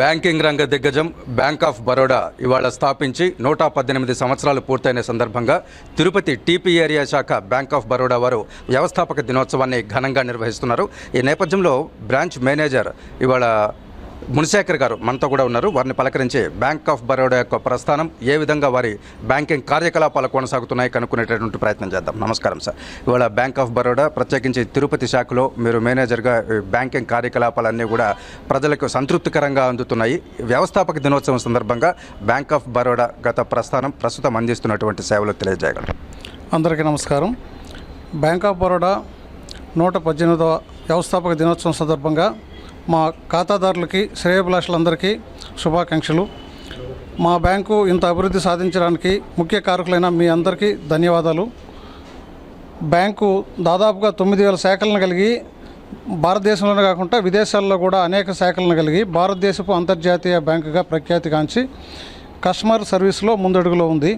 Banking రంగ దిగ్గజం bank of Baroda ఇవాళ స్థాపించి నూట పద్దెనిమిది సంవత్సరాలు పూర్తయిన సందర్భంగా తిరుపతి టీపీ ఏరియా శాఖ బ్యాంక్ ఆఫ్ బరోడా వారు వ్యవస్థాపక దినోత్సవాన్ని ఘనంగా నిర్వహిస్తున్నారు. ఈ నేపథ్యంలో బ్రాంచ్ మేనేజర్ ఇవాళ మునిశేఖర్ గారు మనతో కూడా ఉన్నారు. వారిని పలకరించి బ్యాంక్ ఆఫ్ బరోడా యొక్క ప్రస్థానం ఏ విధంగా వారి బ్యాంకింగ్ కార్యకలాపాలు కొనసాగుతున్నాయి కనుక్కునేటటువంటి ప్రయత్నం చేద్దాం. నమస్కారం సార్. ఇవాళ బ్యాంక్ ఆఫ్ బరోడా ప్రత్యేకించి తిరుపతి శాఖలో మీరు మేనేజర్గా బ్యాంకింగ్ కార్యకలాపాలన్నీ కూడా ప్రజలకు సంతృప్తికరంగా అందుతున్నాయి. వ్యవస్థాపక దినోత్సవం సందర్భంగా బ్యాంక్ ఆఫ్ బరోడా గత ప్రస్థానం ప్రస్తుతం అందిస్తున్నటువంటి సేవలు తెలియజేయగలరు. అందరికీ నమస్కారం. బ్యాంక్ ఆఫ్ బరోడా నూట పద్దెనిమిదవ వ్యవస్థాపక దినోత్సవం సందర్భంగా మా ఖాతాదారులకి శ్రేయభిలాషులందరికీ శుభాకాంక్షలు. మా బ్యాంకు ఇంత అభివృద్ధి సాధించడానికి ముఖ్య కారకులైన మీ అందరికీ ధన్యవాదాలు. బ్యాంకు దాదాపుగా తొమ్మిది వేల శాఖలను కలిగి భారతదేశంలోనే కాకుండా విదేశాల్లో కూడా అనేక శాఖలను కలిగి భారతదేశపు అంతర్జాతీయ బ్యాంకుగా ప్రఖ్యాతిగాంచి కస్టమర్ సర్వీస్లో ముందడుగులో ఉంది.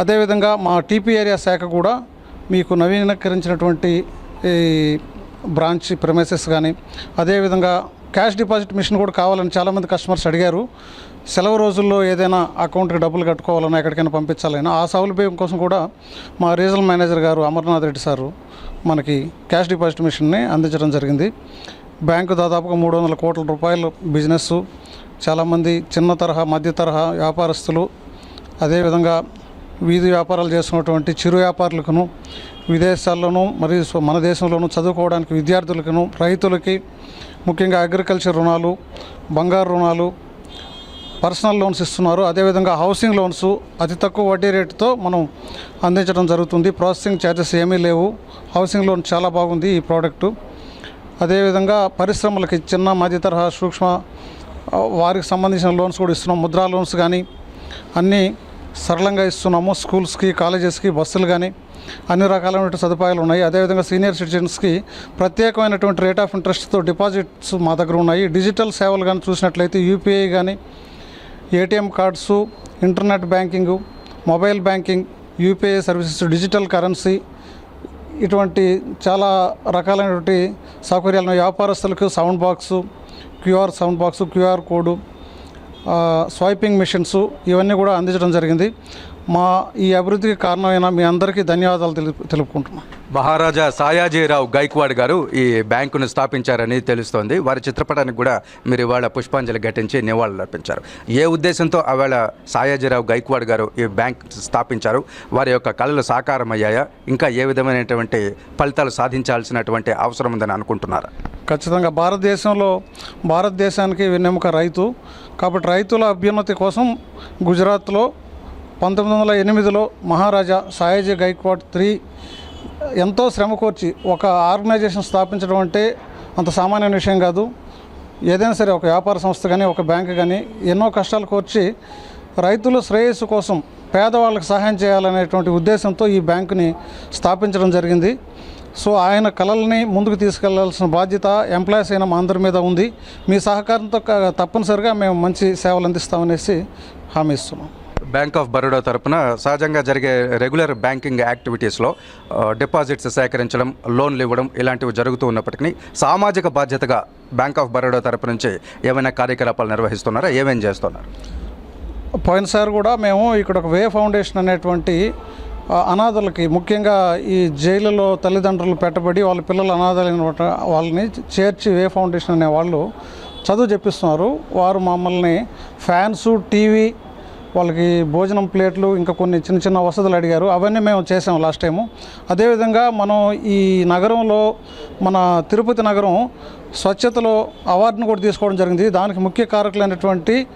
అదేవిధంగా మా టీపీ ఏరియా శాఖ కూడా మీకు నవీకరించినటువంటి ఈ బ్రాంచ్ ప్రమేసెస్ కానీ అదేవిధంగా క్యాష్ డిపాజిట్ మిషన్ కూడా కావాలని చాలామంది కస్టమర్స్ అడిగారు. సెలవు రోజుల్లో ఏదైనా అకౌంట్కి డబ్బులు కట్టుకోవాలన్నా ఎక్కడికైనా పంపించాలైనా ఆ సౌలభ్యం కోసం కూడా మా రీజనల్ మేనేజర్ గారు అమర్నాథ్ రెడ్డి సారు మనకి క్యాష్ డిపాజిట్ మిషన్ని అందించడం జరిగింది. బ్యాంకు దాదాపుగా మూడు వందల కోట్ల రూపాయలు బిజినెస్ చాలామంది చిన్న తరహా మధ్య తరహా వ్యాపారస్తులు అదేవిధంగా వీధి వ్యాపారాలు చేస్తున్నటువంటి చిరు వ్యాపారులకును విదేశాల్లోనూ మరియు మన దేశంలోనూ చదువుకోవడానికి విద్యార్థులకును రైతులకి ముఖ్యంగా అగ్రికల్చర్ రుణాలు బంగారు రుణాలు పర్సనల్ లోన్స్ ఇస్తున్నారు. అదేవిధంగా హౌసింగ్ లోన్స్ అతి తక్కువ వడ్డీ రేటుతో మనం అందించడం జరుగుతుంది. ప్రాసెసింగ్ ఛార్జెస్ ఏమీ లేవు. హౌసింగ్ లోన్ చాలా బాగుంది ఈ ప్రోడక్టు. అదేవిధంగా పరిశ్రమలకి చిన్న మధ్య తరహా సూక్ష్మ వారికి సంబంధించిన లోన్స్ కూడా ఇస్తున్నాం. ముద్రా లోన్స్ కానీ అన్నీ సరళంగా ఇస్తున్నాము. స్కూల్స్కి కాలేజెస్కి బస్సులు కానీ అన్ని రకాలైనటువంటి సదుపాయాలు ఉన్నాయి. అదేవిధంగా సీనియర్ సిటిజన్స్కి ప్రత్యేకమైనటువంటి రేట్ ఆఫ్ ఇంట్రెస్ట్తో డిపాజిట్స్ మా దగ్గర ఉన్నాయి. డిజిటల్ సేవలు కానీ చూసినట్లయితే యూపీఐ కానీ ATM cards internet banking mobile banking UPI services digital currency ఇటువంటి చాలా రకాలైనటువంటి సౌకర్యాలను వ్యాపారస్తులకు sound box QR sound box QR code swiping machines ఇవన్నీ కూడా అందించడం జరిగింది. మా ఈ అభివృద్ధికి కారణమైన మీ అందరికీ ధన్యవాదాలు తెలుపు తెలుపుకుంటున్నాను మహారాజా సాయాజీరావు గైక్వాడ్ గారు ఈ బ్యాంకును స్థాపించారని తెలుస్తోంది. వారి చిత్రపటానికి కూడా మీరు ఇవాళ పుష్పాంజలి ఘటించి నివాళులు అర్పించారు. ఏ ఉద్దేశంతో ఆవేళ సాయాజీరావు గైక్వాడ్ గారు ఈ బ్యాంక్ స్థాపించారు? వారి యొక్క కళలు సాకారమయ్యాయా ఇంకా ఏ విధమైనటువంటి ఫలితాలు సాధించాల్సినటువంటి అవసరం ఉందని అనుకుంటున్నారా? ఖచ్చితంగా భారతదేశంలో భారతదేశానికి వెన్నెముక రైతు. కాబట్టి రైతుల అభ్యున్నతి కోసం గుజరాత్లో పంతొమ్మిది వందల ఎనిమిదిలో మహారాజా సాయాజీ గైక్వాడ్ త్రీ ఎంతో శ్రమ కోర్చి ఒక ఆర్గనైజేషన్ స్థాపించడం అంటే అంత సామాన్య విషయం కాదు. ఏదైనా సరే ఒక వ్యాపార సంస్థ కానీ ఒక బ్యాంక్ కానీ ఎన్నో కష్టాలు కోర్చి రైతుల శ్రేయస్సు కోసం పేదవాళ్ళకి సహాయం చేయాలనేటువంటి ఉద్దేశంతో ఈ బ్యాంకుని స్థాపించడం జరిగింది. సో ఆయన కళల్ని ముందుకు తీసుకెళ్ళాల్సిన బాధ్యత ఎంప్లాయీస్ అయిన మా అందరి మీద ఉంది. మీ సహకారంతో తప్పనిసరిగా మేము మంచి సేవలు అందిస్తామనేసి హామీ ఇస్తున్నాం. బ్యాంక్ ఆఫ్ బరోడా తరపున సహజంగా జరిగే రెగ్యులర్ బ్యాంకింగ్ యాక్టివిటీస్లో డిపాజిట్స్ సేకరించడం లోన్లు ఇవ్వడం ఇలాంటివి జరుగుతూ ఉన్నప్పటికీ సామాజిక బాధ్యతగా బ్యాంక్ ఆఫ్ బరోడా తరపు నుంచి ఏమైనా కార్యకలాపాలు నిర్వహిస్తున్నారా? ఏమేం చేస్తున్నారు? పోయినసారి కూడా మేము ఇక్కడ ఒక వే ఫౌండేషన్ అనేటువంటి అనాథలకి ముఖ్యంగా ఈ జైలులో తల్లిదండ్రులు పెట్టబడి వాళ్ళ పిల్లలు అనాథలైన వాళ్ళని చేర్చి వే ఫౌండేషన్ అనే వాళ్ళు చదువు చెప్పిస్తున్నారు. వారు మమ్మల్ని ఫ్యాన్స్ టీవీ వాళ్ళకి భోజనం ప్లేట్లు ఇంకా కొన్ని చిన్న చిన్న వసతులు అడిగారు. అవన్నీ మేము చేసాము లాస్ట్ టైము. అదేవిధంగా మనం ఈ నగరంలో మన తిరుపతి నగరం స్వచ్ఛతలో అవార్డును కూడా తీసుకోవడం జరిగింది. దానికి ముఖ్య కారకులైనటువంటి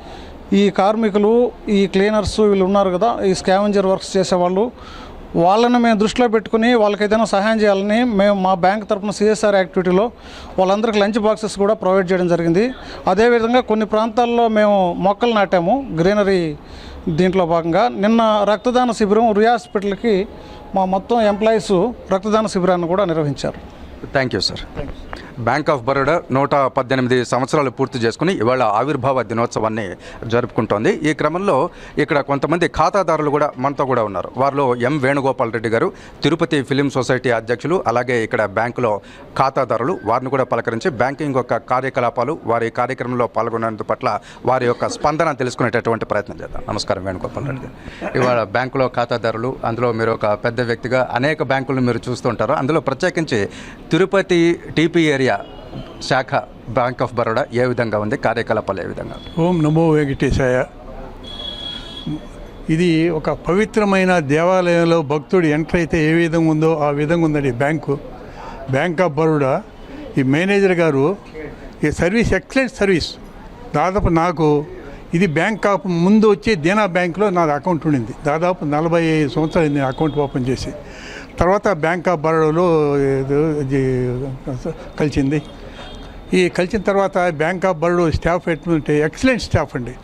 ఈ కార్మికులు ఈ క్లీనర్స్ వీళ్ళు ఉన్నారు కదా ఈ స్కావెంజర్ వర్క్స్ చేసేవాళ్ళు వాళ్ళని మేము దృష్టిలో పెట్టుకుని వాళ్ళకి ఏదైనా సహాయం చేయాలని మేము మా బ్యాంక్ తరపున సిఎస్ఆర్ యాక్టివిటీలో వాళ్ళందరికీ లంచ్ బాక్సెస్ కూడా ప్రొవైడ్ చేయడం జరిగింది. అదేవిధంగా కొన్ని ప్రాంతాల్లో మేము మొక్కలు నాటాము గ్రీనరీ దీంట్లో భాగంగా. నిన్న రక్తదాన శిబిరం రుయా హాస్పిటల్కి మా మొత్తం ఎంప్లాయీస్ రక్తదాన శిబిరాన్ని కూడా నిర్వహించారు. Thank you sir bank of Baroda నూట పద్దెనిమిది సంవత్సరాలు పూర్తి చేసుకుని ఇవాళ ఆవిర్భావ దినోత్సవాన్ని జరుపుకుంటోంది. ఈ క్రమంలో ఇక్కడ కొంతమంది ఖాతాదారులు కూడా మనతో కూడా ఉన్నారు. వారిలో ఎం వేణుగోపాల్ రెడ్డి గారు తిరుపతి ఫిలిం సొసైటీ అధ్యక్షులు అలాగే ఇక్కడ బ్యాంకులో ఖాతాదారులు. వారిని కూడా పలకరించి బ్యాంకింగ్ యొక్క కార్యకలాపాలు వారి కార్యక్రమంలో పాల్గొనేందు పట్ల వారి యొక్క స్పందన తెలుసుకునేటటువంటి ప్రయత్నం చేద్దాం. నమస్కారం వేణుగోపాల్ రెడ్డి గారు. ఇవాళ బ్యాంకులో ఖాతాదారులు అందులో మీరు ఒక పెద్ద వ్యక్తిగా అనేక బ్యాంకులను మీరు చూస్తుంటారు అందులో ప్రత్యేకించి తిరుపతి టీపీ ఏరియా శాఖ బ్యాంక్ ఆఫ్ బరోడా ఏ విధంగా ఉంది? కార్యకలాపాలు ఏ విధంగా ఓం నమో వెంకటేశాయ. ఇది ఒక పవిత్రమైన దేవాలయంలో భక్తుడు ఎంటర్ అయితే ఏ విధంగా ఉందో ఆ విధంగా ఉందండి బ్యాంకు. బ్యాంక్ ఆఫ్ బరోడా ఈ మేనేజర్ గారు ఈ సర్వీస్ ఎక్సలెంట్ సర్వీస్. దాదాపు నాకు ఇది బ్యాంక్ ఆఫ్ ముందు వచ్చి దేనా బ్యాంక్లో నాది అకౌంట్ ఉండింది. దాదాపు నలభై ఐదు సంవత్సరాలు నేను అకౌంట్ ఓపెన్ చేసి. తర్వాత బ్యాంక్ ఆఫ్ బరోడాలో ఇది కలిసింది ఈ కలిసిన తర్వాత బ్యాంక్ ఆఫ్ బరోడా స్టాఫ్ ఎట్లుంటే ఎక్సలెంట్ స్టాఫ్ అండి.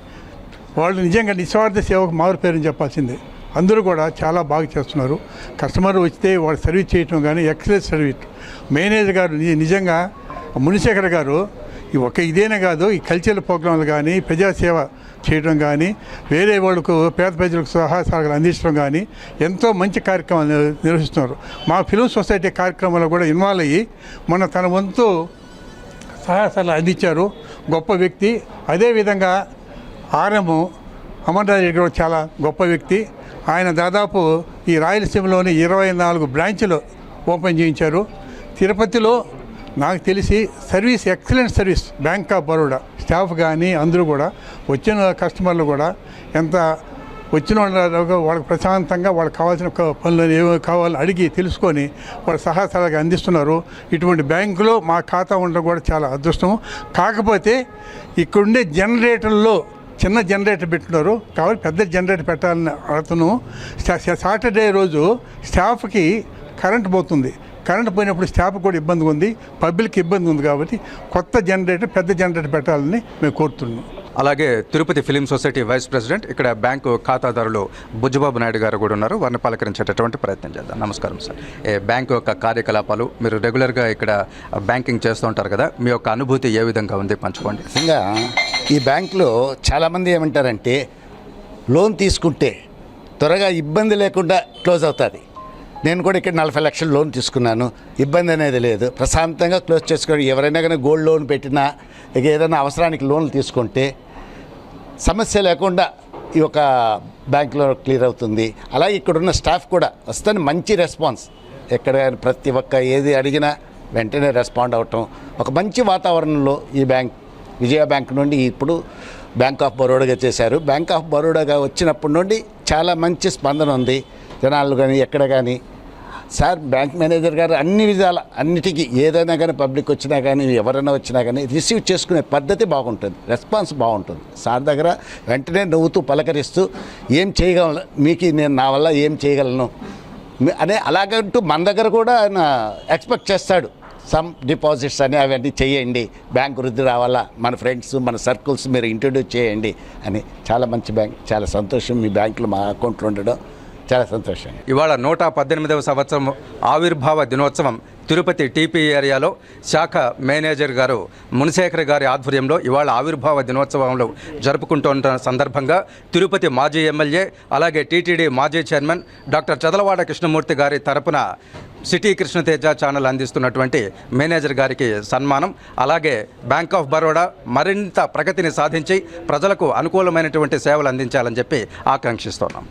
వాళ్ళు నిజంగా నిస్వార్థ సేవకు మారు పేరుని చెప్పాల్సిందే. అందరూ కూడా చాలా బాగా చేస్తున్నారు. కస్టమర్ వస్తే వాళ్ళు సర్వీస్ చేయటం కానీ ఎక్సలెంట్ సర్వీస్. మేనేజర్ గారు నిజంగా మునిశేఖర్ గారు ఈ ఒక ఇదేనే కాదు ఈ కల్చరల్ ప్రోగ్రాంలు కానీ ప్రజాసేవ చేయడం కానీ వేరే వాళ్ళకు పేద ప్రజలకు సహాయ సహకారాలు అందించడం కానీ ఎంతో మంచి కార్యక్రమాలు నిర్వహిస్తున్నారు. మా ఫిలిం సొసైటీ కార్యక్రమంలో కూడా ఇన్వాల్వ్ అయ్యి మొన్న తన వంతు సహాయ సలహాలు అందించారు. గొప్ప వ్యక్తి. అదేవిధంగా ఆర్ఎం అమర్నాథ్ రెడ్డి కూడా చాలా గొప్ప వ్యక్తి. ఆయన దాదాపు ఈ రాయలసీమలోని ఇరవై నాలుగు బ్రాంచ్లు ఓపెన్ చేయించారు. తిరుపతిలో నాకు తెలిసి service excellent service bank of Baroda staff కానీ అందరూ కూడా వచ్చిన కస్టమర్లు కూడా ఎంత వచ్చిన వాళ్ళకి ప్రశాంతంగా వాళ్ళకి కావాల్సిన పనులు ఏమో కావాలో అడిగి తెలుసుకొని వాళ్ళ సహాయ సలహాగా అందిస్తున్నారు. ఇటువంటి బ్యాంకులో మా ఖాతా ఉండడం కూడా చాలా అదృష్టం. కాకపోతే ఇక్కడుండే జనరేటర్లో చిన్న జనరేటర్ పెట్టున్నారు కాబట్టి పెద్ద జనరేటర్ పెట్టాలని అడుగుతున్నాము సాటర్డే రోజు స్టాఫ్కి కరెంట్ పోతుంది. కరెంట్ పోయినప్పుడు స్టాఫ్ కూడా ఇబ్బంది ఉంది పబ్లిక్ ఇబ్బంది ఉంది కాబట్టి కొత్త జనరేటర్ పెద్ద జనరేటర్ పెట్టాలని మేము కోరుతున్నాం. అలాగే Tirupati film society vice president ఇక్కడ బ్యాంకు ఖాతాదారులు బుజ్జబాబు నాయుడు గారు కూడా ఉన్నారు. వారిని పలకరించేటటువంటి ప్రయత్నం చేద్దాం. నమస్కారం సార్. ఏ బ్యాంకు యొక్క కార్యకలాపాలు మీరు రెగ్యులర్గా ఇక్కడ బ్యాంకింగ్ చేస్తూ ఉంటారు కదా మీ యొక్క అనుభూతి ఏ విధంగా ఉంది? పంచుకోండి. నిజంగా ఈ బ్యాంకులో చాలామంది ఏమంటారంటే లోన్ తీసుకుంటే త్వరగా ఇబ్బంది లేకుండా క్లోజ్ అవుతుంది. నేను కూడా ఇక్కడ నలభై లక్షలు లోన్ తీసుకున్నాను. ఇబ్బంది అనేది లేదు. ప్రశాంతంగా క్లోజ్ చేసుకొని ఎవరైనా కానీ గోల్డ్ లోన్ పెట్టినా ఇక ఏదైనా అవసరానికి లోన్లు తీసుకుంటే సమస్య లేకుండా ఈ యొక్క బ్యాంకులో క్లియర్ అవుతుంది. అలాగే ఇక్కడున్న స్టాఫ్ కూడా వస్తుంది మంచి రెస్పాన్స్. ఎక్కడ కానీ ప్రతి ఒక్క ఏది అడిగినా వెంటనే రెస్పాండ్ అవటం. ఒక మంచి వాతావరణంలో ఈ బ్యాంక్ విజయ బ్యాంక్ నుండి ఇప్పుడు బ్యాంక్ ఆఫ్ బరోడాగా చేశారు. బ్యాంక్ ఆఫ్ బరోడాగా వచ్చినప్పటి నుండి చాలా మంచి స్పందన ఉంది. జనాలు కానీ ఎక్కడ కానీ సార్ బ్యాంక్ మేనేజర్ గారు అన్ని విధాల అన్నిటికీ ఏదైనా కానీ పబ్లిక్ వచ్చినా కానీ ఎవరైనా వచ్చినా కానీ రిసీవ్ చేసుకునే పద్ధతి బాగుంటుంది రెస్పాన్స్ బాగుంటుంది. సార్ దగ్గర వెంటనే నవ్వుతూ పలకరిస్తూ ఏం చేయగలను? మీకు నేను నా వల్ల ఏం చేయగలను? అదే అనే అలాగంటూ మన దగ్గర కూడా ఆయన ఎక్స్పెక్ట్ చేస్తాడు. సమ్ డిపాజిట్స్ అని అవన్నీ చేయండి. బ్యాంక్ వృద్ధి రావాలా? మన ఫ్రెండ్స్ మన సర్కిల్స్ మీరు ఇంట్రడ్యూస్ చేయండి అని చాలా మంచి బ్యాంక్ చాలా సంతోషం మీ బ్యాంకులో మా అకౌంట్లో ఉండడం. చాలా సంతోషం. ఇవాళ నూట పద్దెనిమిదవ సంవత్సరం ఆవిర్భావ దినోత్సవం తిరుపతి టీపీ ఏరియాలో శాఖ మేనేజర్ గారు మునిశేఖర్ గారి ఆధ్వర్యంలో ఇవాళ ఆవిర్భావ దినోత్సవంలో జరుపుకుంటున్న సందర్భంగా తిరుపతి మాజీ ఎమ్మెల్యే అలాగే టీటీడీ మాజీ చైర్మన్ డాక్టర్ చదలవాడ కృష్ణమూర్తి గారి తరపున సిటీ కృష్ణతేజ ఛానల్ అందిస్తున్నటువంటి మేనేజర్ గారికి సన్మానం. అలాగే బ్యాంక్ ఆఫ్ బరోడా మరింత ప్రగతిని సాధించి ప్రజలకు అనుకూలమైనటువంటి సేవలు అందించాలని చెప్పి ఆకాంక్షిస్తున్నాం.